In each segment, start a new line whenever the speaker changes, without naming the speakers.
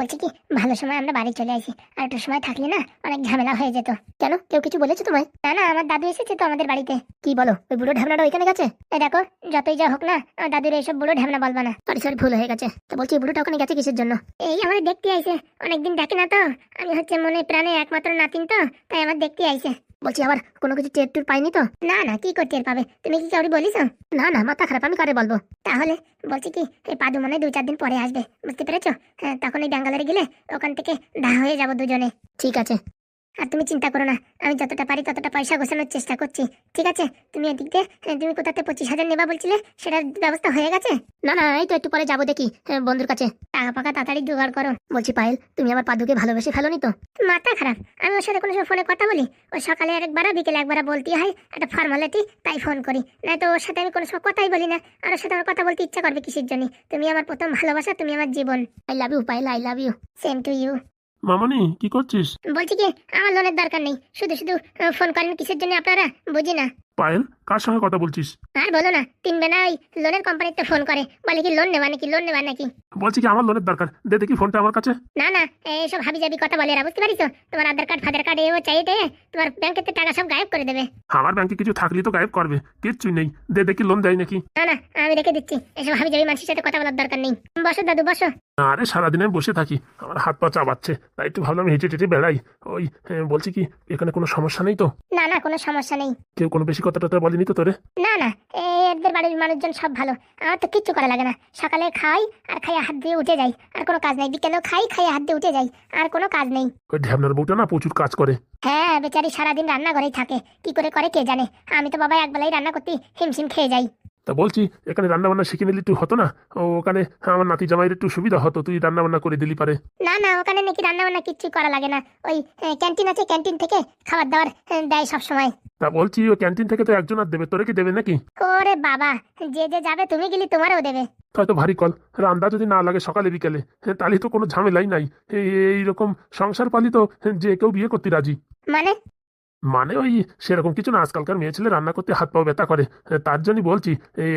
বলছি কি, ভালো সময় আমরা বাড়ি চলে আসি। আর একটা সময় থাকলে না, অনেক ঝামেলা হয়ে যেত। কেন? কেউ কিছু বলেছে তোমায়? না না, আমার দাদু এসেছে তো আমাদের বাড়িতে। কি বলো, ওই বুড়ো ঢ্যামনাটা ওইখানে গেছে? এই দেখো, যতই যা হোক না, আমার দাদুর এইসব বুড়ো ঢ্যামনা বলবা না। সরি সরি, ভুল হয়ে গেছে। তো বলছি বুড়োটা ওখানে গেছে কিসের জন্য? এই আমার দেখতে আইছে অনেকদিন দেখে না তো। আমি হচ্ছে মনে প্রাণে একমাত্র নাতিন তো, তাই আমার দেখতে আইছে বলছি আবার কোনো কিছু টের টুর পাইনি তো? না না কি করে টের পাবে? তুমি কি কাউরি বলিস না না মাথা খারাপ আমি কারে বলব? তাহলে বলছি কি এই পাদু মনে হয় দু চার দিন পরে আসবে বুঝতে পেরেছ? হ্যাঁ তখন এই ব্যাঙ্গালোরে গেলে ওখান থেকে দা হয়ে যাব দুজনে। ঠিক আছে। আর তুমি চিন্তা করো না আমি যতটা পারি ততটা পয়সা গোছানোর চেষ্টা করছি। ঠিক আছে? তুমি এদিক দিয়ে হ্যাঁ, তুমি কোথাতে পঁচিশ হাজার নেবা বলছিলে? সেটার ব্যবস্থা হয়ে গেছে? না না এই তো একটু পরে যাব দেখি হ্যাঁ, বন্ধুর কাছে। টাকা পাকা তাড়াতাড়ি জোগাড় করো। বলছি পায়েল তুমি আমার পাদুকে ভালোবেসে ফেলোনি তো? মাথা খারাপ। আমি ওর সাথে কোনো সময় ফোনে কথা বলি? ও সকালে একবার বিকেলে একবার বলতে হয় একটা ফর্মালিটি তাই ফোন করি। না তো ওর সাথে আমি কোনো সময় কথাই বলি না। আর ওর সাথে আমার কথা বলতে ইচ্ছা করবে কিসের জন্য? তুমি আমার প্রথম ভালোবাসা তুমি আমার জীবন। I love you Payel I love you same to you
মামনি, কি করছিস?
বলছি কি, আমার লোনের দরকার নেই। শুধু শুধু ফোন করেন, কিসের জন্য আপনারা? বুঝি না।
পায়েল কার সঙ্গে কথা বলছিস?
আর বলো না তিন বেলা ওই লোনের কোম্পানিতে ফোন করে বলে কি লোন নেবা নাকি লোন নেবা নাকি?
বলছি কি আমার লোনের দরকার দে দেখি ফোনটা আমার কাছে।
না না এইসব হাবি জাবি কথা বলে এরা বুঝতে পারিস তোমার আধার কার্ড ফাদার কার্ড এও চাইতে তোমার ব্যাংকের থেকে টাকা সব গায়েব করে দেবে।
আমার ব্যাংকে কিছু থাকলে তো গায়েব করবে কিচ্ছুই নেই দে দেখি লোন দেয় নাকি।
না না আমি রেখে দিচ্ছি এসব হাবি জাবি মানুষের সাথে কথা বলার দরকার নেই। বসো দাদু বসো।
আরে সারাদিন আমি বসে থাকি আমার হাত পা চাবাচ্ছে তাই একটু ভাবলাম হেঁটে টেটে বেড়াই ওই হ্যাঁ, বলছি কি এখানে কোনো সমস্যা নেই তো?
না না কোনো সমস্যা নেই।
কেউ কোনো বেশি কথা টথা বলেনি তো তোরে।
না না এদের বাড়ির মানুষজন সব ভালো। আমার তো কিচ্ছু করা লাগে না। সকালে খাই আর খাইয়ে হাত দিয়ে উঠে যাই। আর কোনো কাজ নাই। বিকেলেও খাই খাইয়ে হাত দিয়ে উঠে যাই। আর কোনো কাজ নেই।
ওই ঢ্যাবনার বউটা না প্রচুর কাজ করে।
হ্যাঁ বেচারি সারাদিন রান্নাঘরেই থাকে। কি করে করে কে জানে? আমি তো বাবা একবেলাই রান্না করতে হিমশিম খেয়ে যাই।
তা বলছি এখানে রান্না বান্না শিখে নিলে একটু হতো না? ওখানে আমার নাতি জামাইয়ের একটু সুবিধা হতো তুই রান্না বান্না করে দিলি পারে।
না না ওখানে নাকি রান্না বান্না কিচ্ছু করা লাগে না। ওই ক্যান্টিন আছে ক্যান্টিন থেকে খাবার দাবার দেয় সব সময়
তা বলছি ও ক্যান্টিন থেকে তো একজন আর দেবে তোরে কি দেবে নাকি?
ওরে বাবা যে যে যাবে তুমি গেলি তোমারও দেবে।
হয়তো ভারী কল। রান্না যদি না লাগে সকালে বিকেলে তাহলে তো কোনো ঝামেলাই নাই। এই- এইরকম সংসার পালি তো যে কেউ বিয়ে করতে রাজি।
মানে?
মানে ওই সেরকম কিছু না আজকালকার মেয়ে ছেলে রান্না করতে হাত পাও ব্যথা করে। তার জন্যই বলছি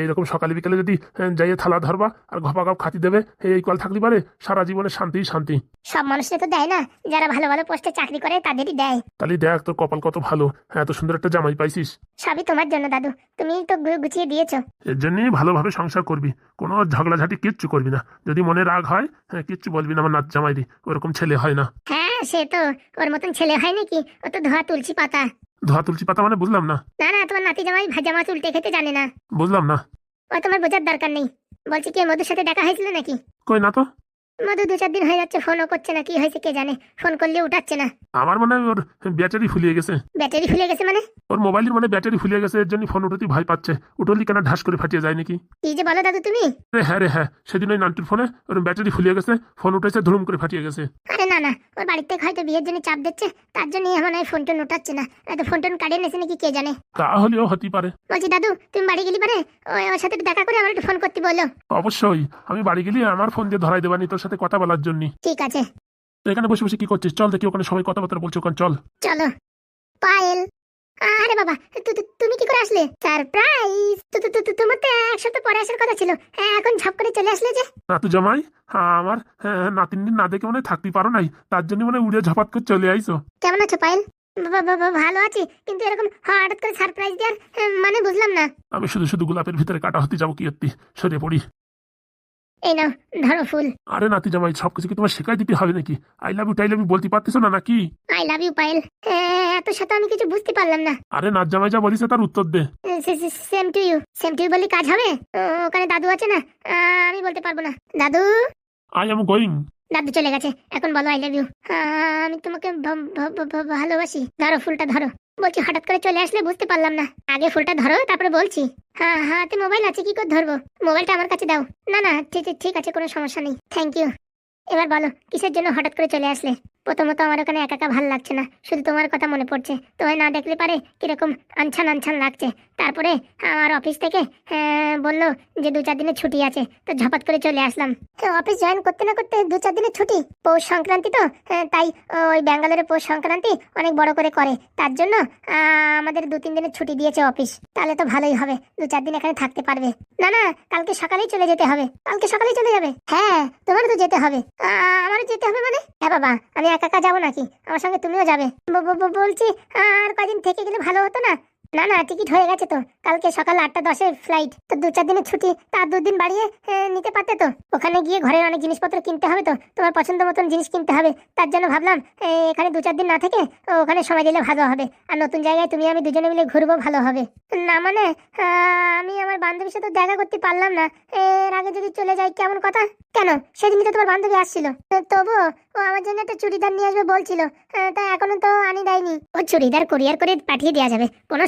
এরকম সকালে বিকেলে যদি যাইয়ে থালা ধরবা আর ঘপা ঘপ খাতি দেবে এই কল থাকতে পারে সারা জীবনে শান্তি শান্তি।
সব মানুষকে তো দেয় না যারা ভালো ভালো পোস্টে চাকরি করে তাদেরই দেয়।
তাহলে দেখ তোর কপাল কত ভালো হ্যাঁ এত সুন্দর একটা জামাই পাইছিস।
সবই তোমার জন্য দাদু তুমি তো গুছিয়ে দিয়েছ।
এর জন্যই ভালোভাবে সংসার করবি কোনো ঝগড়াঝাটি কিচ্ছু করবি না। যদি মনে রাগ হয় হ্যাঁ কিচ্ছু বলবি না আমার নাচ জামাইরি ওরকম ছেলে হয় না।
হ্যাঁ সে তো। ওর মতন ছেলে হয় নাকি? ও তো ধোয়া তুলসী পাতা।
ধোয়া তুলসী পাতা মানে বুঝলাম না।
না না তোমার নাতি জামাই ভাজা মাছ উল্টে খেতে জানে না।
বুঝলাম না।
ও তোমার বোঝার দরকার নেই। বলছি কি মধুর সাথে দেখা হয়েছিল নাকি?
কই না তো।
মধু দু চার দিন হয়ে যাচ্ছে ফোনও করছে না কি হয়েছে কে জানে? ফোন করলে উঠাচ্ছে না।
আমার মনে হয় ওর ব্যাটারি ফুলিয়ে গেছে।
ব্যাটারি ফুলে গেছে মানে?
ওর মোবাইলের মানে ব্যাটারি ফুলিয়ে গেছে এর জন্য ফোন উঠতে ভয় পাচ্ছে। উঠলি কেন ঢাস করে ফাটিয়ে যায় নাকি?
কি যে বলো দাদু তুমি?
রে হ্যাঁ রে হ্যাঁ। সেদিন ওই নান্টুর ফোনে ওর ব্যাটারি ফুলিয়ে গেছে ফোন উঠেছে ধুম করে ফাটিয়ে গেছে।
আরে না না। ওর বাড়ির থেকে হয়তো বিয়ের জন্য চাপ দিচ্ছে তার জন্য আমার ফোন টোন উঠাচ্ছে না। হয়তো ফোন টোন কাটিয়ে নেছে নাকি কে জানে?
তাহলেও হতে পারে।
বলছি দাদু তুমি বাড়ি গেলি পারে ওই ওর সাথে একটু দেখা করে আমার একটু ফোন করতে বলো।
অবশ্যই আমি বাড়ি গেলি আমার ফোন দিয়ে ধরাই দেবানি তোর সাথে কথা বলার জন্য।
ঠিক আছে।
এখানে বসে বসে কি করছিস? চল দেখি ওখানে সবাই কথাবার্তা বলছে ওখানে চল।
চলো। পায়েল আরে বাবা তুমি কি করে আসলে? সারপ্রাইজ! তোমার তো এক সপ্তাহ পরে আসার কথা ছিল। হ্যাঁ এখন ঝপ করে চলে আসলে যে।
নাতু জামাই হ্যাঁ, আমার হ্যাঁ, নাতিন না দেখে মনে থাকতে পারো নাই। তার জন্য মানে উড়ে ঝপাত করে চলে আইসো।
কেমন আছো পায়েল? বা- ভালো আছি। কিন্তু এরকম হঠাৎ করে সারপ্রাইজ দেওয়ার মানে বুঝলাম না।
আমি শুধু শুধু গোলাপের ভিতরে কাটা হতে যাব কি সরিয়ে পড়ি।
এই নাও ধরো ফুল।
আরে নাতি জামাই সবকিছু কি তোমার শেখাই দিতে হবে নাকি? আই লাভ ইউ টাই লাভ ইউ বলতে পারতেছো না নাকি?
I love you Payel. এত সাথে আমি কিছু বুঝতে পারলাম না।
আরে নাচ জামাই যা বলিস তার উত্তর দে।
Same to you same to you বললে কাজ হবে? ওখানে দাদু আছে না? আমি বলতে পারব না। দাদু?
আই এম গোয়িং
দাদু চলে গেছে। এখন বলো আই লাভ ইউ আমি তোমাকে ভালোবাসি। ধরো ফুলটা ধরো। বলছি, হঠাৎ করে চলে আসলে বুঝতে পারলাম না। আগে ফুলটা ধরো, তারপরে বলছি। হ্যাঁ হাতে মোবাইল আছে, কি করে ধরবো? মোবাইলটা আমার কাছে দাও। না না, ঠিক ঠিক আছে, কোনো সমস্যা নেই। থ্যাংক ইউ এবার বলো, কিসের জন্য হঠাৎ করে চলে আসলে? প্রথমত আমার ওখানে একা একা ভালো লাগছে না শুধু তোমার কথা মনে পড়ছে। তোমায় না দেখলে পারে কীরকম আনছান আনছান লাগছে। তারপরে আমার অফিস থেকে হ্যাঁ, বলল যে দু চার দিনের ছুটি আছে তো ঝপাত করে চলে আসলাম। অফিস জয়েন করতে না করতে দু চার দিনের ছুটি পৌষ সংক্রান্তি তো হ্যাঁ, তাই ওই ব্যাঙ্গালোরে পৌষ সংক্রান্তি অনেক বড় করে করে। তার জন্য আমাদের দু তিন দিনের ছুটি দিয়েছে অফিস। তাহলে তো ভালোই হবে দু চার দিন এখানে থাকতে পারবে। না না কালকে সকালেই চলে যেতে হবে। কালকে সকালেই চলে যাবে? হ্যাঁ তোমারও তো যেতে হবে। আমারও যেতে হবে মানে? হ্যাঁ বাবা আমি একা একা যাব নাকি? আমার সঙ্গে তুমিও যাবে। বলছি, আর কদিন থেকে গেলে ভালো হতো না? না না, টিকিট হয়ে গেছে তো। কালকে সকাল আটটা দশে ফ্লাইট তো দু চার দিনের ছুটি তার দুদিন বাড়িয়ে নিতে পারতে তো? ওখানে গিয়ে ঘরের অনেক জিনিসপত্র কিনতে হবে তো? তোমার পছন্দ মতন জিনিস কিনতে হবে। তার জন্য ভাবলাম এখানে দু চার দিন না থেকে ওখানে সময় দিলে ভালো হবে। আর নতুন জায়গায় তুমি আমি দুজনে মিলে ঘুরবো, ভালো হবে। না মানে আমি আমার বান্ধবীর সাথে দেখা করতে পারলাম না। এর আগে যদি চলে যাই, কেমন কথা? কেন? সেদিনই তো তোমার বান্ধবী আসছিল। তবুও ও আমার জন্য একটা চুড়িদার নিয়ে আসবে বলছিল। তা এখনও তো আনি দেয়নি। ও চুড়িদার কুরিয়ার করে পাঠিয়ে দেওয়া যাবে। কোনো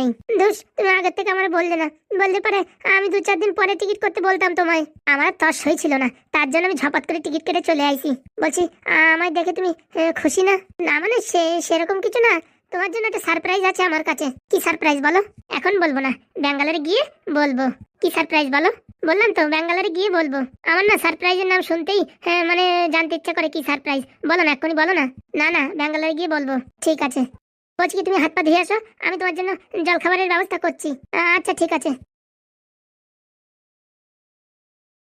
নেই। দুস তুমি আগের থেকে আমার বললে না। বলতে পারে আমি দু চার দিন পরে টিকিট করতে বলতাম তোমায়। আমার তস হয়েছিল না। তার জন্য আমি ঝপাত করে টিকিট কেটে চলে আইছি। বলছি আমায় দেখে তুমি খুশি না? না মানে সে সেরকম কিছু না। তোমার জন্য একটা সারপ্রাইজ আছে আমার কাছে। কি সারপ্রাইজ বলো? এখন বলব না। ব্যাঙ্গালোরে গিয়ে বলব। কি সারপ্রাইজ বলো? বললাম তো ব্যাঙ্গালোরে গিয়ে বলব। আমার না সারপ্রাইজের নাম শুনতেই হ্যাঁ, মানে জানতে ইচ্ছা করে কি সারপ্রাইজ বলো না এক্ষুনি বলো না। না না ব্যাঙ্গালোরে গিয়ে বলব। ঠিক আছে। বলছি কি, তুমি হাত পা ধুয়ে আসো, আমি তোমার জন্য জল খাবারের ব্যবস্থা করছি। আচ্ছা ঠিক আছে।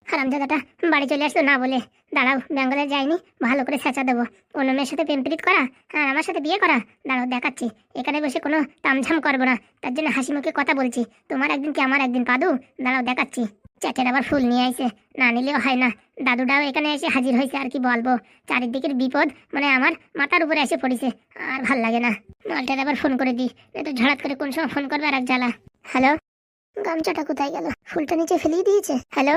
হারামজাদাটা বাড়ি চলে আসলো না বলে। দাঁড়াও ব্যাঙ্গালোর যাইনি, ভালো করে চেঁচা দেবো। অন্য মেয়ের সাথে প্রেম প্রীত করা আর আমার সাথে বিয়ে করা? দাঁড়াও, দেখাচ্ছি। এখানে বসে কোনো তামঝাম করব না, তার জন্য হাসি মুখে কথা বলছি। তোমার একদিন কি আমার একদিন পাদু? দাঁড়াও, দেখাচ্ছি। চ্যাটের আবার ফুল নিয়ে আইছে। না নিলেও হয় না। দাদুটাও এখানে এসে হাজির হয়েছে আর কি বলব? চারিদিকের বিপদ মানে আমার মাথার উপরে এসে পড়েছে। আর ভালো লাগে না। মালটার আবার ফোন করে দিই। একটু ঝড়াত করে কোন সময় ফোন করবে আর এক জ্বালা। হ্যালো? গামছাটা কোথায় গেল? ফুলটা নিচে ফেলিয়ে দিয়েছে। হ্যালো?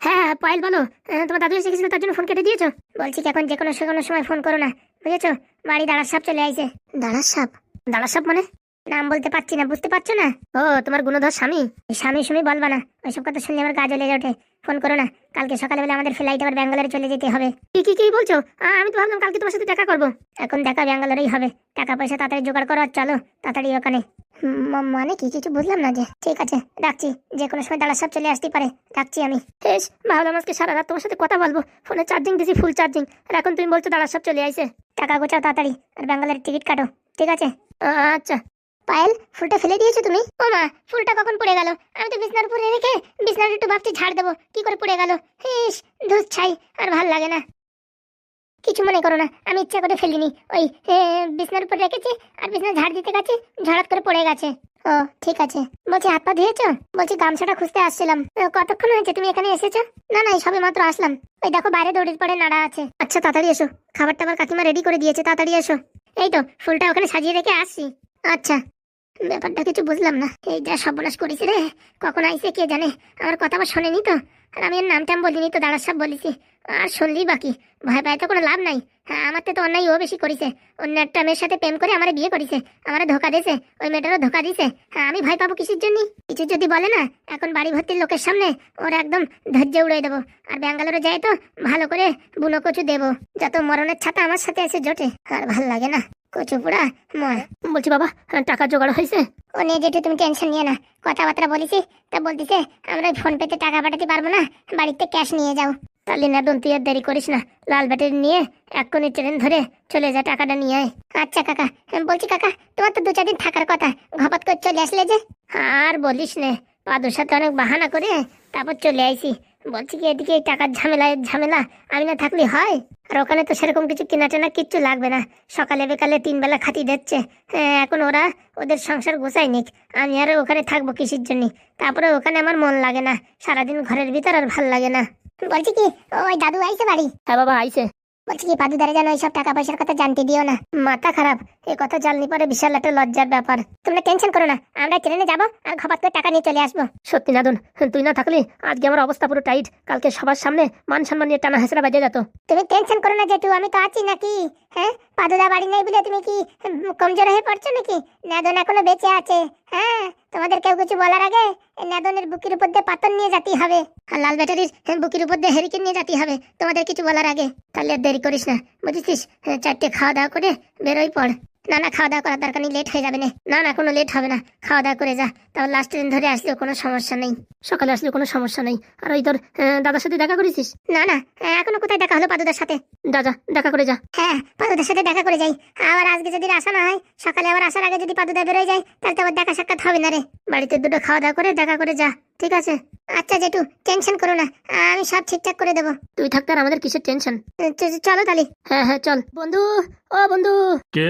হ্যাঁ হ্যাঁ পায়েল বলো। আহ, তোমার দাদু এসে গেছিল তার জন্য ফোন কেটে দিয়েছ? বলছি এখন যে কোনো সে কোনো সময় ফোন করো না। বুঝেছ? বাড়ি দাঁড়ার সাপ চলে আইছে। দাঁড়ার সাপ? দাঁড়ার সাপ মানে? নাম বলতে পারছি না বুঝতে পারছ না? ও তোমার গুণধর স্বামী? এই স্বামী স্বামী বলবা না ওইসব কথা শুনলে আমার গা জ্বলে ওঠে। ফোন করো না কালকে সকালবেলা আমাদের ফ্লাইট আবার ব্যাঙ্গালোরে চলে যেতে হবে। কি কি কি বলছো? আমি তো ভাবলাম কালকে তোমার সাথে দেখা করব। এখন দেখা ব্যাঙ্গালোরেই হবে। টাকা পয়সা তাড়াতাড়ি জোগাড় করো আর চলো তাড়াতাড়ি ওখানে। মানে কি কিছু বুঝলাম না যে। ঠিক আছে রাখছি। যে কোনো সময় দাঁড়া সব চলে আসতে পারে। রাখছি আমি। বেশ ভাবলাম আজকে সারা রাত তোমার সাথে কথা বলব। ফোনে চার্জিং দিয়েছি ফুল চার্জিং। আর এখন তুমি বলছো দাঁড়া সব চলে আইছে। টাকা গোছাও তাড়াতাড়ি আর ব্যাঙ্গালোরের টিকিট কাটো। ঠিক আছে? আচ্ছা। পায়েল, ফুলটা ফেলে দিয়েছ তুমি? ও মা, ফুলটা কখন পড়ে গেল? আমি তো বিছনার উপরে রেখে বিছনার একটু ভাবছি ঝাড় দেবো। কি করে পড়ে গেল? ইস, ধুস ছাই, আর ভালো লাগে না। কিছু মনে করো না, আমি ইচ্ছা করে ফেলিনি। ওই বিছনার উপর রেখেছি, আর বিছনা ঝাড় দিতে গেছি ঝাড়াত করে পড়ে গেছে। ও, ঠিক আছে। বলছি, হাত পা ধুয়েছো? বলছি, গামছাটা খুঁজতে আসছিলাম। কতক্ষণ হয়েছে তুমি এখানে এসেছ? না না সবে মাত্র আসলাম। ওই দেখো, বাইরে দৌড়ির পরে নাড়া আছে। আচ্ছা তাড়াতাড়ি এসো। খাবার টাবার কাকিমা রেডি করে দিয়েছে, তাড়াতাড়ি এসো। এই তো, ফুলটা ওখানে সাজিয়ে রেখে আসছি। আচ্ছা ব্যাপারটা কিছু বুঝলাম না। এই যা সর্বনাশ করেছে রে, কখন আইসে কে জানে? আমার কথা আবার শোনেনি তো। আর আমি এর নামটাম বলিনি তো দাঁড়ার সব বলেছি। আর শুনলি বাকি? ভয় পায় তো কোনো লাভ নাই। হ্যাঁ আমার তো অন্যায় ও বেশি করেছে। অন্য একটা মেয়ের সাথে প্রেম করে আমার বিয়ে করেছে। আমার ধোকা দিয়েছে। ওই মেয়েটারও ধোকা দিয়েছে। হ্যাঁ আমি ভয় পাবো কিসের জন্য? কিছু যদি বলে না, এখন বাড়ি ভর্তির লোকের সামনে ওরা একদম ধৈর্য উড়াই দেবো। আর ব্যাঙ্গালোরে যাই তো ভালো করে বুনো কচু দেবো। যত মরণের ছাতা আমার সাথে এসে জোটে, আর ভালো লাগে না। কচু পোড়া মর বলছি বাবা টাকা জোগাড় হয়েছে? ও নিয়ে যেটা তুমি টেনশন নিয়ে না। কথাবার্তা বলেছি তা বলতেছে আমরা ফোন পেতে টাকা পাঠাতে পারব না বাড়িতে ক্যাশ নিয়ে যাও। তাহলে না তুই আর দেরি করিস না লাল ব্যাটারি নিয়ে এক্ষুনি ট্রেন ধরে চলে যা টাকাটা নিয়ে আয়। আচ্ছা কাকা আমি বলছি কাকা তোমার তো দু চার দিন থাকার কথা ঘপাত করে চলে আসলে যে? আর বলিস নে পাদুর সাথে অনেক বাহানা করে তারপর চলে আইছি। বলছি কি এদিকে টাকার ঝামেলা ঝামেলা। আমি না থাকলে হয়? আর ওখানে তো সেরকম কিছু কেনা টেনা কিচ্ছু লাগবে না। সকালে বেকালে তিন বেলা খাতি দিচ্ছে। হ্যাঁ, এখন ওরা ওদের সংসার গোছায় নিক। আমি আর ওখানে থাকব কৃষির জন্য? তারপরে ওখানে আমার মন লাগে না। সারাদিন ঘরের ভিতর আর ভালো লাগে না। বলছি কি ওই দাদু আইছে বাড়ি?
হ্যাঁ বাবা আইছে।
বলছি কি পাদু দারে যেন ওইসব টাকা পয়সার কথা জানতে দিও না। মাথা খারাপ এই কথা জানলি পরে বিশাল একটা লজ্জার ব্যাপার। তোমরা টেনশন করো না আমরা ট্রেনে যাব আর ঘপাত করে টাকা নিয়ে চলে আসব।
সত্যি না দোন তুই না থাকলে আজকে আমার অবস্থা পুরো টাইট কালকে সবার সামনে মান সম্মান নিয়ে টানা হেসরা বাজে যেত।
তুমি টেনশন করো না জেঠু আমি তো আছি নাকি? হ্যাঁ? পাদুদা বাড়ি নেই বলে তুমি কি কমজোর হয়ে পড়ছো নাকি? নেদন এখনও বেঁচে আছে। হ্যাঁ? তোমাদের কেউ কিছু বলার আগে নেদনের বুকের উপর দিয়ে পাথর নিয়ে যেতে হবে। আর লাল ব্যাটারির বুকির বুকের উপর দিয়ে হেরিকেন নিয়ে যেতে হবে। তোমাদের কিছু বলার আগে। তাহলে আর দেরি করিস না বুঝেছিস? হ্যাঁ, চারটে খাওয়া দাওয়া করে বেরোই পড় না না খাওয়া দাওয়া করার দরকার নেই লেট হয়ে যাবে না। না না কোনো লেট হবে না। খাওয়া দাওয়া করে যা। তাও লাস্ট দিন ধরে আসলেও কোনো সমস্যা নেই। সকালে আসলেও কোনো সমস্যা নেই। আর ওই তোর দাদার সাথে দেখা করেছিস? না না এখনও কোথায় দেখা হলো পাদুদার সাথে? যা যা দেখা করে যা। হ্যাঁ পাদুদার সাথে দেখা করে যাই। আবার আজকে যদি আসা না হয় সকালে আবার আসার আগে যদি পাদুদা বেরোয় যায় তাহলে তো আবার দেখা সাক্ষাৎ হবে না রে। বাড়িতে দুটো খাওয়া দাওয়া করে দেখা করে যা ঠিক আছে? আচ্ছা জেঠু টেনশন করো না। আমি সব ঠিকঠাক করে দেবো। তুই থাকতে আর আমাদের কিসের টেনশন? চলো তাহলে। হ্যাঁ হ্যাঁ চল। বন্ধু ও বন্ধু।
কে?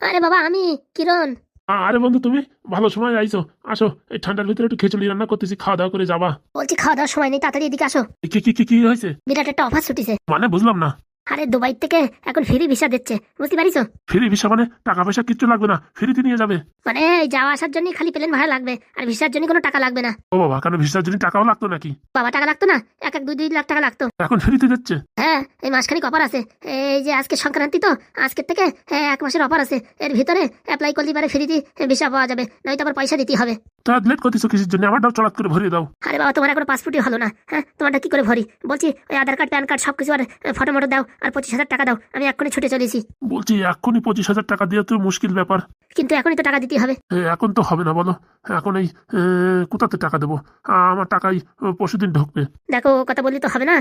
আরে বাবা আমি কিরণ।
আরে বন্ধু তুমি ভালো সময় আইছো। আসো এই ঠান্ডার ভিতরে একটু খিচুড়ি রান্না করতেছি খাওয়া দাওয়া করে যাবা।
বলছি খাওয়া দাওয়ার সময় নেই তাড়াতাড়ি এদিকে আসো।
কি কি কি কি হয়েছে?
বিরাট একটা অফার ছুটিছে।
মানে বুঝলাম না।
আরে দুবাই থেকে এখন ফ্রি ভিসা দিচ্ছে বুঝতে পারিস
ফ্রি ভিসা মানে টাকা পয়সা কিচ্ছু লাগবে না ফ্রিতে নিয়ে যাবে।
মানে যাওয়া আসার জন্য খালি প্লেন ভাড়া লাগবে আর ভিসার জন্য কোনো টাকা লাগবে না।
ও বাবা কেন ভিসার জন্য টাকাও লাগতো নাকি?
বাবা টাকা লাগতো না এক এক দুই দুই লাখ টাকা লাগতো।
এখন ফ্রিতে দিচ্ছে?
হ্যাঁ এই মাসখানিক অফার আছে। এই যে আজকে সংক্রান্তি তো আজকের থেকে হ্যাঁ এক মাসের অফার আছে। এর ভিতরে অ্যাপ্লাই করলে পারে ফ্রিতে ভিসা পাওয়া যাবে নয়তো আবার পয়সা দিতে হবে।
তা লেট করতেছো কিসের জন্য? আমারটাও চলাৎ করে ভরিয়ে দাও।
আরে বাবা তোমার এখন পাসপোর্টই হলো না হ্যাঁ? তোমারটা কি করে ভরি? বলছি ওই আধার কার্ড প্যান কার্ড সব কিছু আর ফটো মটো দাও আর পঁচিশ হাজার টাকা দাও আমি এক্ষুনি ছুটে চলেছি।
বলছি এক্ষুনি পঁচিশ হাজার টাকা দিয়ে তো মুশকিল ব্যাপার।
কিন্তু এখনই তো টাকা দিতে হবে।
এখন তো হবে না বলো। এখন এই কোথাতে টাকা দেবো? আমার টাকাই পরশু দিন ঢুকবে।
দেখো ও কথা বললে তো হবে না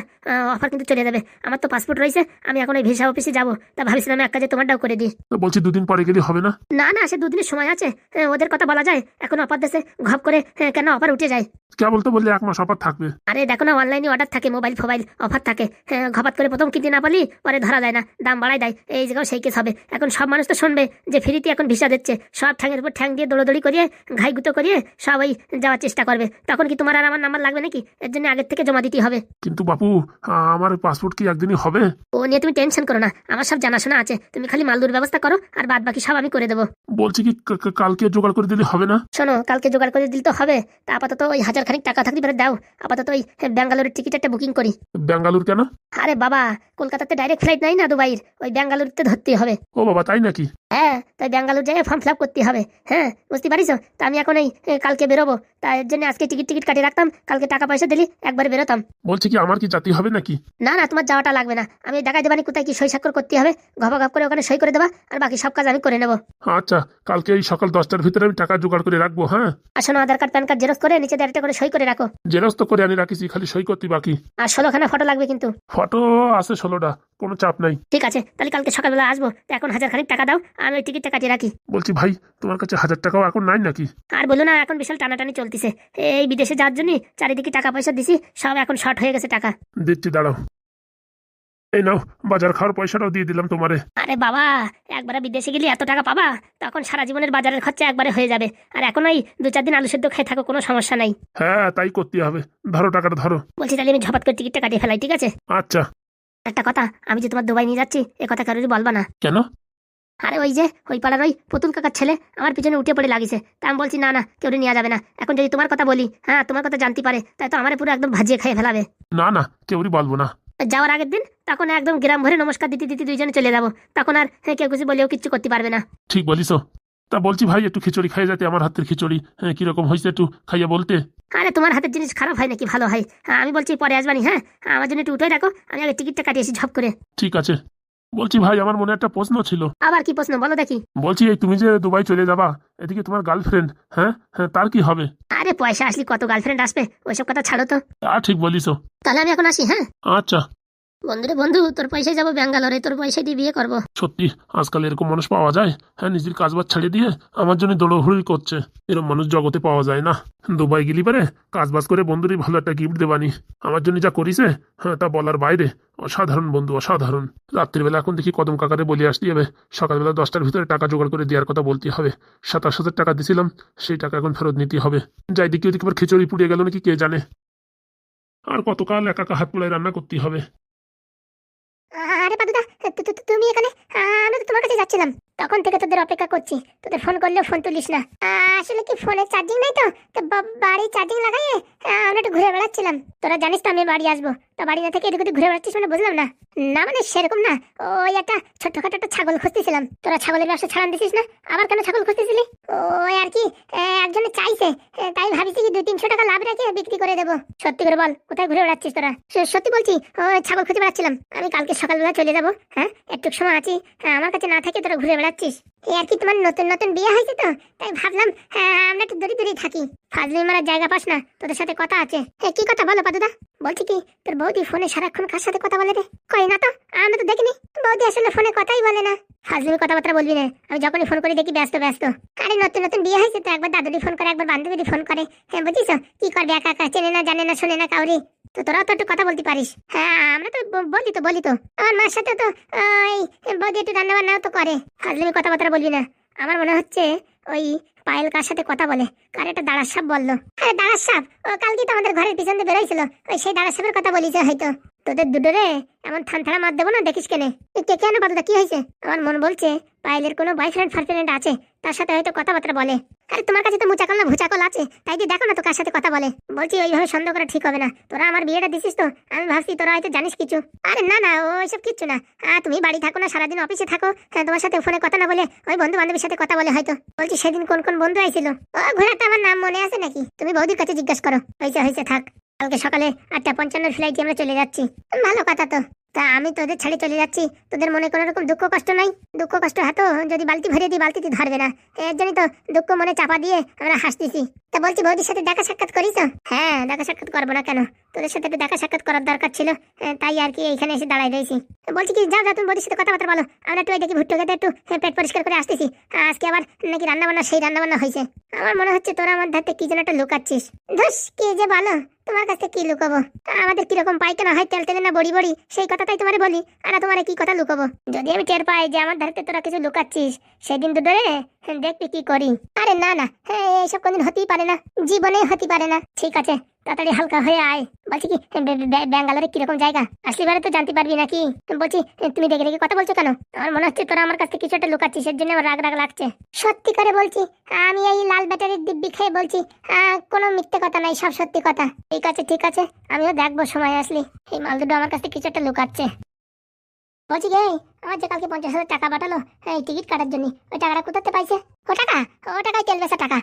অফার কিন্তু চলে যাবে। আমার তো পাসপোর্ট রয়েছে আমি এখন ওই ভিসা অফিসে যাব। তা ভাবছিলাম এক কাজে তোমারটাও করে দিই।
বলছি দুদিন পরে গেলে হবে না?
না না সে দুদিনের সময় আছে। ওদের কথা বলা যায় এখন অফার দেশে ঘপ করে হ্যাঁ, কেন অফার উঠে যায়?
কে বলতে বললে এক মাস অফার থাকবে।
আরে দেখো না অনলাইনে অর্ডার থাকে মোবাইল ফোবাইল অফার থাকে। হ্যাঁ, ঘপাত করে প্রথম কিনতে না পারলি পরে ধরা যায় না দাম বাড়ায় দেয়। এই জায়গাও সেই কেস হবে। এখন সব মানুষ তো শুনবে যে ফ্রিতে এখন ভিসা দিচ্ছে। সব ঠ্যাঙের উপর ঠ্যাং দিয়ে দৌড়দৌড়ি করিয়ে ঘাই গুতো করিয়ে সব ওই যাওয়ার চেষ্টা করবে। তখন কি তোমার আর আমার নাম্বার লাগবে নাকি? এর জন্য আগের থেকে জমা দিতে হবে।
কিন্তু বাপু আমার পাসপোর্ট কি একদিনই হবে?
ও নিয়ে তুমি টেনশন করো না। আমার সব জানাশোনা আছে। তুমি খালি মালদুর ব্যবস্থা করো আর বাদ বাকি সব আমি করে দেবো।
বলছি কা- কালকে জোগাড় করে দিলে হবে না?
শোনো কালকে জোগাড় করে দিলে তো হবে। তা আপাতত ওই হাজার খানিক টাকা থাকলে পারে দাও। আপাতত ওই ব্যাঙ্গালোরের টিকিট একটা বুকিং করি।
ব্যাঙ্গালোর কেন?
আরে বাবা কলকাতাতে ডাইরেক্ট ফ্লাইট নাই না দুবাইয়ের। ওই ব্যাঙ্গালোরতে ধরতে হবে।
ও বাবা তাই নাকি?
হ্যাঁ তাই ব্যাঙ্গালোর যাই ফর্ম ফিল আপ করতে হবে। হ্যাঁ বুঝতে পারিস? তা আমি এখন এই কালকে বেরোবো। তাই জন্য আজকে টিকিট টিকিট কাটিয়ে রাখতাম কালকে টাকা পয়সা দিলি একবার বেরোতাম।
বলছি কি আমার কি জাতি হবে নাকি?
না না তোমার যাওয়াটা লাগবে না। আমি দেখাই দেবানি কোথায় কি সই স্বাক্ষর করতে হবে ঘপা ঘপ করে ওখানে সই করে দেবা আর বাকি সব কাজ আমি করে নেব।
আচ্ছা কালকে এই সকাল দশটার ভিতরে আমি টাকা জোগাড় করে রাখব হ্যাঁ?
শোনো Aadhaar card PAN card xerox করে নিচে দেড়টা করে সই করে রাখো।
জেরক্স তো করে আনি রাখিছি খালি সই করতে বাকি।
আর ষোলোখানা ফটো লাগবে কিন্তু।
ফটো আছে ষোলোটা। কোনো চাপ নাই।
ঠিক আছে তাহলে কালকে সকালবেলা আসব। এখন হাজার খানিক টাকা দাও আমি ওই টিকিটটা কাটিয়ে রাখি।
বলছি ভাই তোমার কাছে হাজার টাকাও এখন নাই নাকি?
আর বলো না এখন বিশাল টানাটানি চলতেছে। এই বিদেশে যাওয়ার জন্য চারিদিকে টাকা পয়সা দিছি সব এখন শর্ট হয়ে গেছে টাকা।
দিচ্ছি দাঁড়াও। এই নাও বাজার খাওয়ার পয়সাটাও দিয়ে দিলাম তোমারে।
আরে বাবা একবারে বিদেশে গেলে এত টাকা পাবা? তখন সারা জীবনের বাজারের খরচা একবারে হয়ে যাবে। আর এখন ওই দু চার দিন আলু সেদ্ধ খেয়ে থাকো কোনো সমস্যা নাই।
হ্যাঁ তাই করতে হবে। ধরো টাকাটা ধরো।
বলছি তাহলে আমি ঝপাত করে টিকিটটা কাটিয়ে ফেলাই ঠিক আছে?
আচ্ছা।
একটা কথা আমি যে তোমার দুবাই নিয়ে যাচ্ছি এ কথা কারোরই বলবা না।
কেন?
আরে ওই যে ওই পাড়ার ওই পুতুল কাকার ছেলে আমার পিছনে উঠে পড়ে লাগিছে তা আমি বলছি না না কেউ নেওয়া যাবে না। এখন যদি তোমার কথা বলি হ্যাঁ তোমার কথা জানতে পারে তাই তো আমার পুরো একদম ভাজিয়ে খেয়ে ফেলাবে।
না না কেউই বলব না।
যাওয়ার আগের দিন তখন একদম গ্রাম ভরে নমস্কার দিতে দিতে দুইজনে চলে যাব। তখন আর হ্যাঁ, কেউ কিছু বলেও কিচ্ছু করতে পারবে না।
ঠিক বলিস তা বলছি ভাই একটু খিচুড়ি খাই যাতে আমার হাতের খিচুড়ি হ্যাঁ কীরকম হয়েছে একটু খাইয়ে বলতে।
আরে তোমার হাতের জিনিস খারাপ হয় নাকি? ভালো হয়। হ্যাঁ আমি বলছি পরে আসবানি হ্যাঁ? আমার জন্য একটু উঠে রাখো আমি আগে টিকিটটা কাটিয়েছি ঝপ করে।
ঠিক আছে। বলছি ভাই আমার মনে একটা প্রশ্ন ছিল।
আবার কি প্রশ্ন? বলো দেখি।
বলছি এই তুমি যে দুবাই চলে যাবা এদিকে তোমার গার্লফ্রেন্ড হ্যাঁ? হ্যাঁ তার কি হবে?
আরে পয়সা আসলি কত গার্লফ্রেন্ড আসবে? ওইসব কথা ছাড়ো তো।
তা ঠিক বলিস
তাহলে আমি এখন আসি হ্যাঁ?
আচ্ছা।
বন্ধুরে, বন্ধু, তোর পয়সায় যাব ব্যাঙ্গালোরে, তোর পয়সায় দিয়ে বিয়ে করব।
সত্যি, আজকাল এরকম মানুষ পাওয়া যায়? হ্যাঁ নিজের কাজবাজ ছেড়ে দিয়ে আমার জন্য দৌড়হুড়ি করছে। এরকম মানুষ জগতে পাওয়া যায় না। দুবাই গেলি পারে, কাজবাজ করে বন্ধুরই ভালো একটা গিফট দেবানি। আমার জন্য যা করিছে হ্যাঁ তা বলার বাইরে। অসাধারণ বন্ধু, অসাধারণ। রাত্রিবেলা এখন দেখি কদম কাকারে বলে আসতে হবে সকালবেলা দশটার ভিতরে টাকা জোগাড় করে দেওয়ার কথা বলতে হবে। সাতাশ হাজার টাকা দিছিলাম, সেই টাকা এখন ফেরত নিতে হবে। যাই দেখি ওদিকে আবার খিচুড়ি পুড়িয়ে গেল নাকি, কে জানে? আর কতকাল একা হাত পোড়ায় রান্না করতে হবে।
আরে পাদুদা তুমি এখানে আমি তো তোমার কাছে যাচ্ছিলাম। তখন থেকে তোদের অপেক্ষা করছি। তোদের ফোন করলেও ফোন তুলিস না। আসলে কি ফোনে চার্জিং নাই তো? তো বাড়ি চার্জিং লাগাইয়ে আমরা একটু ঘুরে বেড়াচ্ছিলাম। তোরা জানিস তো আমি বাড়ি আসব। তো বাড়ি না থেকে এদিক ঘুরে বেড়াচ্ছিস মানে বুঝলাম না? না মানে সেরকম না। ওই একটা ছোট্টখাটো একটা ছাগল খুঁজতেছিলাম। তোরা ছাগলের ব্যবসা ছাড়ান দিছিস না? আবার কেন ছাগল খুঁজতেছিলি? ওই আর কি একজনে চাইছে। তাই ভাবিছি কি দুই তিনশো টাকা লাভ রেখে বিক্রি করে দেবো। সত্যি করে বল, কোথায় ঘুরে বেড়াচ্ছিস তোরা? সত্যি বলছি, ওই ছাগল খুঁজে বেড়াচ্ছিলাম। আমি কালকে সকালবেলা চলে যাব হ্যাঁ? একটু সময় আছি। হ্যাঁ আমার কাছে না থাকে তোরা ঘুরে বেড়া ঝামেলাচ্ছিস এই আর কি তোমার নতুন নতুন বিয়ে হয়েছে তো? তাই ভাবলাম হ্যাঁ আমরা একটু দূরে দূরেই থাকি। ফাজলি মারার জায়গা পাস না, তোদের সাথে কথা আছে। হ্যাঁ কি কথা বলো পাদুদা? বলছি কি, তোর বৌদি ফোনে সারাক্ষণ কার সাথে কথা বলে রে? কই না তো, আমরা তো দেখিনি। বৌদি আসলে ফোনে কথাই বলে না। ফাজলিমি কথাবার্তা বলবি না। আমি যখনই ফোন করি দেখি ব্যস্ত ব্যস্ত। আরে নতুন নতুন বিয়ে হয়েছে তো, একবার দাদুরি ফোন করে, একবার বান্ধবীদি ফোন করে। হ্যাঁ বুঝিস? কি করবে একা একা? চেনে না, জানে না, শোনে না কাউরি। তো তোরাও তো একটু কথা বলতে পারিস। হ্যাঁ আমরা তো বলি তো বলি তো। আমার মার সাথে তো এই বৌদি একটু রান্না বান্নাও তো করে। ফাজলিমি কথাবার্তা বলবি না। আমার মনে হচ্ছে ওই পায়েল কার সাথে কথা বলে। কার একটা দাঁড়ার সাপ বলল। আরে দাঁড়ার সাপ? ও কালকে তো আমাদের ঘরের পিছন দিয়ে বেরোইছিল ওই সেই দাঁড়ার সাপের কথা বলিছে হয়তো। তোদের দুটোরে এমন থানথানা মার দেবো না, দেখিস কেনে? কে কেন পাতুদা কি হয়েছে? আমার মন বলছে পায়েলের কোনো বয়ফ্রেন্ড ফার্ফ্রেন্ড আছে, তার সাথে হয়তো কথাবার্তা বলে। আরে তোমার কাছে তো মুচাকল না ভুচাকল আছে, তাই দিয়ে দেখো না তো কার সাথে কথা বলে। বলছি ওইভাবে সন্দেহ করা ঠিক হবে না। তোরা আমার বিয়েটা দিছিস তো, আমি ভাবছি তোরা হয়তো জানিস কিছু। আরে না না ওইসব কিচ্ছু না। আর তুমি বাড়ি থাকো না, সারাদিন অফিসে থাকো। হ্যাঁ তোমার সাথে ফোনে কথা না বলে, ওই বন্ধু বান্ধবীর সাথে কথা বলে হয়তো। বলছি সেদিন কোন কোন বন্ধু আইছিল? ও, ঘোড়াটা আমার নাম মনে আছে নাকি? তুমি বৌদির কাছে জিজ্ঞাসা করো। হয়েছে হয়েছে, থাক। কালকে সকালে আটটা পঞ্চান্ন ফ্লাইটে আমরা চলে যাচ্ছি। ভালো কথা তো। তা আমি তোদের ছেড়ে চলে যাচ্ছি। তোদের মনে কোনো রকম দুঃখ কষ্ট নাই? দুঃখ কষ্ট হাতো যদি বালতি ভরে দিই বালতিতে ধরবে না। এর জন্যই তো দুঃখ মনে চাপা দিয়ে আমরা হাসতেছি। তা বলছি বৌদির সাথে দেখা সাক্ষাৎ করিস তো? হ্যাঁ দেখা সাক্ষাৎ করব না কেন? তোদের সাথে একটু দেখা সাক্ষাৎ করার দরকার ছিল। হ্যাঁ, তাই আর কি এখানে এসে দাঁড়াই রয়েছি। তো বলছি কি যাও যাও তুমি বৌদির সাথে কথাবার্তা বলো। আমরা একটু দেখি ভুট্টো খেতে একটু হ্যাঁ, পেট পরিষ্কার করে আসতেছি। আজকে আবার নাকি রান্না বান্না সেই রান্না বান্না হয়েছে। আমার মনে হচ্ছে তোরা আমার ধাতে কি যেন একটা লুকাচ্ছিস। ধুস কি যে বলো তোমার কাছে কি লুকাবো? তা আমাদের কীরকম পায়খানা হয় তেল তেলে না বড়ি বড়ি সেই কথাটাই তোমারে বলি, আর তোমারে কি কথা লুকাবো? যদি আমি টের পাই যে আমার ধারে তোরা কিছু লুকাচ্ছিস, সেদিন তো ধরে দেখবি কি করি। আরে না না হ্যাঁ এইসব কোনদিন হতেই পারে না। জীবনে হতেই পারে না। ঠিক আছে। তাড়াতাড়ি হালকা হয়ে আয়। বলছি কি ব্যাঙ্গালোরে কীরকম জায়গা? আসলে বারে তো জানতে পারবি নাকি? বলছি, তুমি দেখে দেখে কথা বলছো কেন? আমার মনে হচ্ছে তোরা আমার কাছে কিছু একটা লুকাচ্ছিস, এর জন্য আমার রাগ রাগ লাগছে। সত্যি করে বলছি, আমি এই লাল ব্যাটারির দিব্যি খেয়ে বলছি কোনো মিথ্যে কথা নাই, সব সত্যি কথা। ঠিক আছে ঠিক আছে, আমিও দেখব সময় আসলি। এই মাল দুটো আমার কাছে কিছু একটা লুকাচ্ছে। বলছি গে আমার যে কালকে পঞ্চাশ হাজার টাকা পাঠালো এই টিকিট কাটার জন্য ওই টাকাটা কোথাতে পাইছে? ও টাকা? ও টাকায় তেল বেচা টাকা।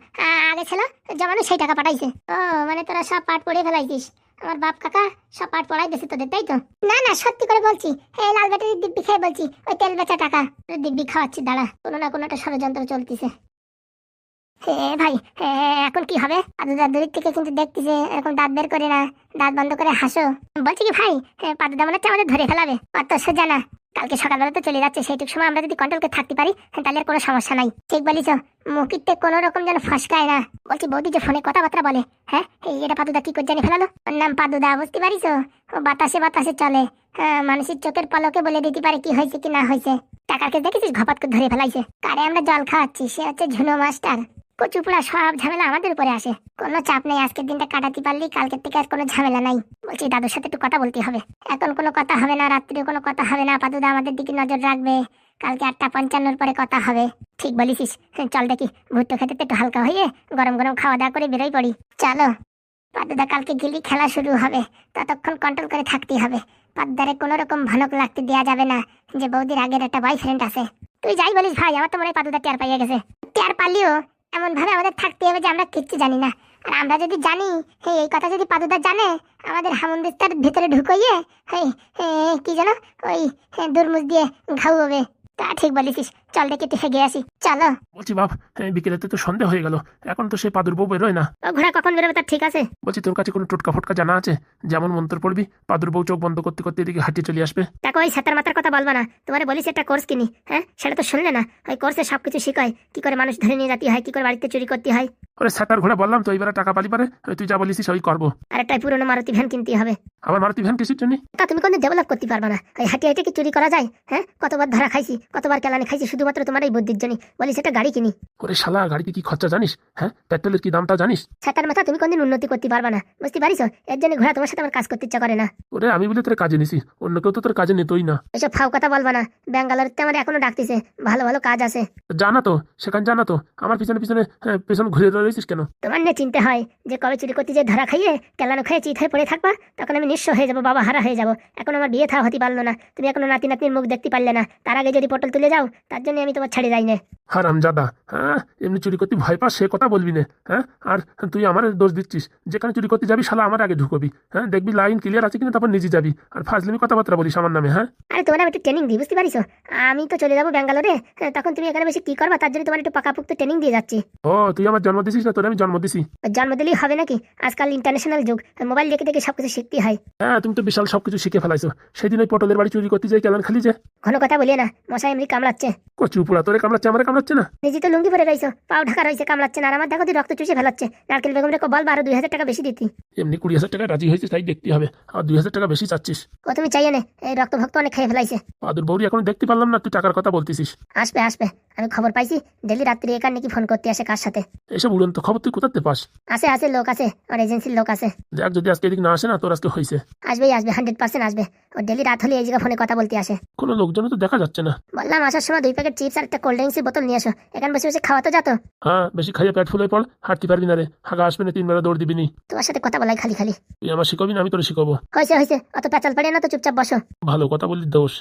আগে ছিল জমানো সেই টাকা পাঠাইছে। ও মানে তোরা সব পাঠ পড়ে ফেলাইছিস। আমার বাপ কাকা সব পাঠ পড়াই দিছে তোদের তাই তো? না না সত্যি করে বলছি এই লাল ব্যাটারির দিব্যি খেয়ে বলছি ওই তেল বেচা টাকা। দিব্যি খাওয়াচ্ছি দাঁড়া কোনো না কোনো একটা ষড়যন্ত্র চলতিছে। হে ভাই হে, এখন কি হবে? পাদুদা দূরের থেকে কিন্তু দেখতেছে এরকম দাঁত বের করে না। দাঁত বন্ধ করে হাসো। বলছি কি ভাই পাদুদা মনে হচ্ছে আমাদের ধরে ফেলাবে। অত সোজা না। কালকে সকালবেলা তো চলে যাচ্ছে, সেইটুকু সময় আমরা যদি কন্ট্রোল করে থাকতে পারি, তাহলে আর কোনো সমস্যা নাই। ঠিক বলিস মুখিতে কোনো রকম যেন ফসকায় না। বলছি বৌদি যে ফোনে কথাবার্তা বলে হ্যাঁ? এটা পাদুদা কি করে জানি ফেলালো? ওর নাম পাদুদা বুঝতে পারিস বাতাসে বাতাসে চলে। হ্যাঁ মানুষের চোখের পলকে বলে দিতে পারে কি হয়েছে কি না হয়েছে। টাকাকে দেখেছিস? ঘপাত করে ধরে ফেলাইছে। কারে আমরা জল খাওয়াচ্ছি? সে হচ্ছে ঝুনো মাস্টার। কচুপুরা সব ঝামেলা আমাদের উপরে আসে। কোনো চাপ নেই, আজকের দিনটা কাটাতে পারলি, কালকের থেকে আর কোনো ঝামেলা নাই। বলছি, দাদুর সাথে একটু কথা বলতে হবে। এখন কোনো কথা হবে না রাত্রে কোনো কথা হবে না, পাদুদা আমাদের দিকে নজর রাখবে। কালকে আটটা পঞ্চান্নর পরে কথা হবে। ঠিক বলিস চল দেখি, ভুট্টো খেতে একটু হালকা হয়ে গরম গরম খাওয়া দাওয়া করে বেরোই পড়ি। চলো। পাদুদা কালকে গেলি খেলা শুরু হবে। ততক্ষণ কন্ট্রোল করে থাকতে হবে। পাদ্দারে কোনো রকম ভনক লাগতে দেওয়া যাবে না যে বৌদির আগের একটা বয়ফ্রেন্ড আছে। তুই যাই বলিস ভাই, আমার তো মনে হয় পাদুদা টের পাইয়া গেছে। টের পালিও? এমন ভাবে আমাদের থাকতে হবে যে আমরা কিচ্ছু জানি না। আর আমরা যদি জানি হ্যাঁ এই কথা যদি পাদুদা জানে, আমাদের হামুন্দিস্তার ভেতরে ঢুকাইয়ে হ্যাঁ কি যেন, ওই দুরমুজ দিয়ে ঘাউ হবে। তা ঠিক বলেছিস। চল দেখে একটু গিয়ে আসি। চলো।
বলছি বাপ বিকেলেতে তো সন্দেহ হয়ে গেল। এখন তো সে পাদুর বউ বেরোয় না।
ও ঘোড়া কখন বেরোবে তার ঠিক আছে।
বলছি তোর কাছে কোনো টোটকা ফটকা জানা আছে? যেমন মন্ত্র পড়বি পাদুর বউ চোখ বন্ধ করতে করতে এদিকে হাঁটিয়ে চলে আসবে।
তাকে ওই সাতার মাতার কথা বলবা না। তোমার বলিস একটা কোর্স কিনি হ্যাঁ? সেটা তো শুনলে না। ওই কোর্সে সবকিছু শিখায়। কি করে মানুষ ধরে নিয়ে যাতে হয় কি করে বাড়িতে চুরি করতে হয়।
ওরে সাতার ঘোড়া বললাম তো এইবারে টাকা পালি পারে তুই যা বলিস ওই করব।
আর একটা পুরোনো মারুতি ভ্যান কিনতে হবে।
আবার মারুতি ভ্যান কিসের জন্য?
তা তুমি কোনো ডেভেলপ করতে পারবে না। ওই হাঁটি হাঁটি কি চুরি করা যায়? হ্যাঁ? কতবার ধরা খাইছি কতবার কেলানি খাইছি শুধুমাত্র তোমার এই বুদ্ধির জন্য বলি সেটা গাড়ি কিনি।
ওরে শালা গাড়িতে কি খরচা জানিস? হ্যাঁ? পেট্রোলের কি দামটা জানিস?
ছাতার মাথা তুমি কোনদিন উন্নতি করতে পারবে না। বুঝতে পারিস এর জন্য ঘোড়া তোমার সাথে আমার কাজ করতে ইচ্ছা করে না।
ওরে আমি বলে তোর কাজে নিছি। অন্য কেউ তো তোর কাজে নিতই না।
এসব ফাও কথা বলবা না। ব্যাঙ্গালোরতে আমার এখনও ডাকতেছে। ভালো ভালো কাজ আছে।
জানা তো সেখানে জানা তো। আমার পিছনে পিছনে হ্যাঁ, পেছন ঘুরে রয়েছিস কেন?
তোমার নিয়ে চিনতে হয় যে কবে চুরি করতে যে ধরা খাইয়ে কেলানো খেয়ে চিত হয়ে পড়ে থাকবা তখন আমি নিঃস্ব হয়ে যাব বাবা হারা হয়ে যাব। এখন আমার বিয়ে থা হতে পারল না। তুমি এখনও নাতি নাতনির মুখ দেখতে পারলে না। তার আগে যদি পটল তুলে যাও তার জন্য আমি তোমার ছাড়ে যাই না।
হারাম জাদা। হ্যাঁ এমনি চুরি করতে ভয় পাস সে কথা বলবি না। হ্যাঁ? আর তুই আমার দোষ দিচ্ছিস। যেখানে চুরি করতে যাবি শালা আমার আগে ঢুকবি। হ্যাঁ? দেখবি লাইন ক্লিয়ার আছে কিনা তারপর নিজে যাবি। আর ফাজলিমি কথাবার্তা বলিস আমার নামে হ্যাঁ?
আরে তোমার আমি একটু ট্রেনিং দিই বুঝতে পারিস? আমি তো চলে যাব ব্যাঙ্গালোরে। হ্যাঁ, তখন তুমি এখানে বেশি কি করবা? তার জন্য তোমার একটু পাকাপুক্ত ট্রেনিং দিয়ে যাচ্ছি।
ও তুই আমার জন্ম দিছিস না তোর আমি জন্ম দিছি।
জন্ম দিলেই হবে নাকি? আজকাল ইন্টারন্যাশনাল যুগ মোবাইল দেখে দেখে সবকিছু শিখতে হয়।
হ্যাঁ তুমি তো বিশাল সবকিছু শিখে ফেলাইছো। সেদিন ওই পটলের বাড়ি চুরি করতে যাই কেমন খালি যে।
ঘন কথা বলিয়ে না মশাই এমনি কামড়াচ্ছে।
কচু পোড়া তোরে কামড়াচ্ছে আমার কামড়াচ্ছে না?
নিজে তো লুঙ্গি পরে রয়েছো পাও ঢাকা রয়েছে কামড়াচ্ছে না আর আমার দেখো তুই রক্ত চুষে ফেলাচ্ছে। নারকেল বেগম রেখো বল বারো দুই হাজার টাকা বেশি দিতি।
এমনি কুড়ি হাজার টাকা রাজি হয়েছে তাই দেখতে হবে। আর দুই হাজার টাকা বেশি চাচ্ছিস।
ও তুমি চাইয়ে নে এই রক্ত ভক্ত অনেক খেয়ে ফেলাইছে।
আদুর বৌরি এখন দেখতে পারলাম না তুই টাকার কথা বলতেছিস।
আসবে আসবে। আমি খবর পাইছি ডেলি রাত্রি একার নাকি ফোন করতে আসে কার সাথে।
এসব উড়ন্ত খবর তুই কোথাতে পাস?
আসে আসে লোক আছে আমার এজেন্সির লোক আছে।
দেখ যদি আজকে এদিক না আসে না তোর আজকে হয়েছে
আসবেই আসবে হান্ড্রেড পার্সেন্ট আসবে। ও ডেলি রাত হলে এই জায়গায় ফোনে কথা বলতে আসে।
কোনো লোকজন তো দেখা যাচ্ছে না।
বললাম আসার সময় দুই প্যাকেট চিপস আর একটা কোল্ড ড্রিঙ্কসের বোতল নিয়ে এসো এখানে বসে বসে খাওয়া তো যাতো
হ্যাঁ বেশি খাইয়ে পেট ফুলে পড় হাঁটতে পারবি না রে। হাগা আসবে না তিন বেলা দৌড় দিবি নি।
তোমার সাথে কথা বলাই খালি খালি।
তুই আমার শিখাবি না আমি তোর শিখাবো।
হয়েছে হয়েছে অত প্যাচাল পাড়ে না তো চুপচাপ বসো।
ভালো কথা বললি দোষ।